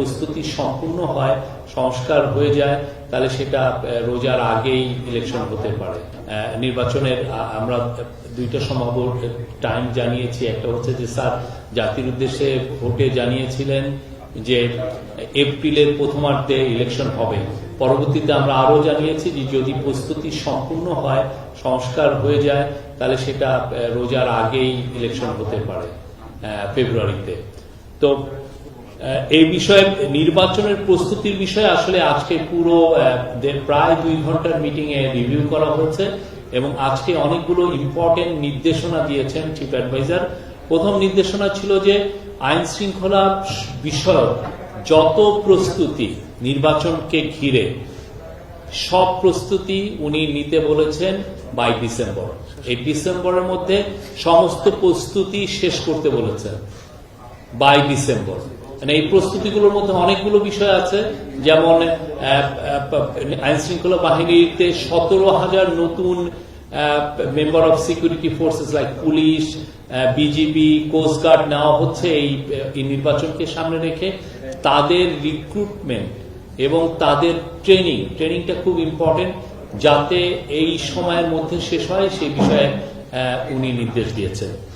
প্রস্তুতি সম্পূর্ণ হয়, সংস্কার হয়ে যায়, তাহলে সেটা রোজার আগেই ইলেকশন হতে পারে। নির্বাচনের আমরা দুইটা সম্ভাব্য টাইম জানিয়েছি। একটা হচ্ছে যে স্যার জাতির উদ্দেশ্যে ভোটে জানিয়েছিলেন যে এপ্রিলের প্রথমার্ধে ইলেকশন হবে। পরবর্তীতে আমরা আরও জানিয়েছি যে যদি প্রস্তুতি সম্পূর্ণ হয়, সংস্কার হয়ে যায়, তাহলে সেটা রোজার আগেই ইলেকশন হতে পারে ফেব্রুয়ারিতে। তো এই বিষয়ে নির্বাচনের প্রস্তুতির বিষয়ে আসলে আজকে পুরো প্রায় দুই ঘণ্টার মিটিং এ রিভিউ করা হয়েছে এবং আজকে অনেকগুলো ইম্পর্টেন্ট নির্দেশনা দিয়েছেন চিফ অ্যাডভাইজার প্রথম নির্দেশনা ছিল যে আইন শৃঙ্খলা বিষয়ক যত প্রস্তুতি নির্বাচনকে ঘিরে, সব প্রস্তুতি উনি নিতে বলেছেন বাই ডিসেম্বর এই ডিসেম্বরের মধ্যে সমস্ত প্রস্তুতি শেষ করতে বলেছেন বাই ডিসেম্বর মানে এই প্রস্তুতিগুলোর মধ্যে অনেকগুলো বিষয় আছে, যেমন আইন শৃঙ্খলা বাহিনীতে সতেরো হাজার নতুন member of security forces like police BGB coast guard নেওয়া হচ্ছে এই নির্বাচনকে সামনে রেখে। তাদের রিক্রুটমেন্ট এবং তাদের ট্রেনিং ট্রেনিংটা খুব ইম্পর্টেন্ট যাতে এই সময়ের মধ্যে শেষ হয় সেই বিষয়ে উনি নির্দেশ দিয়েছেন।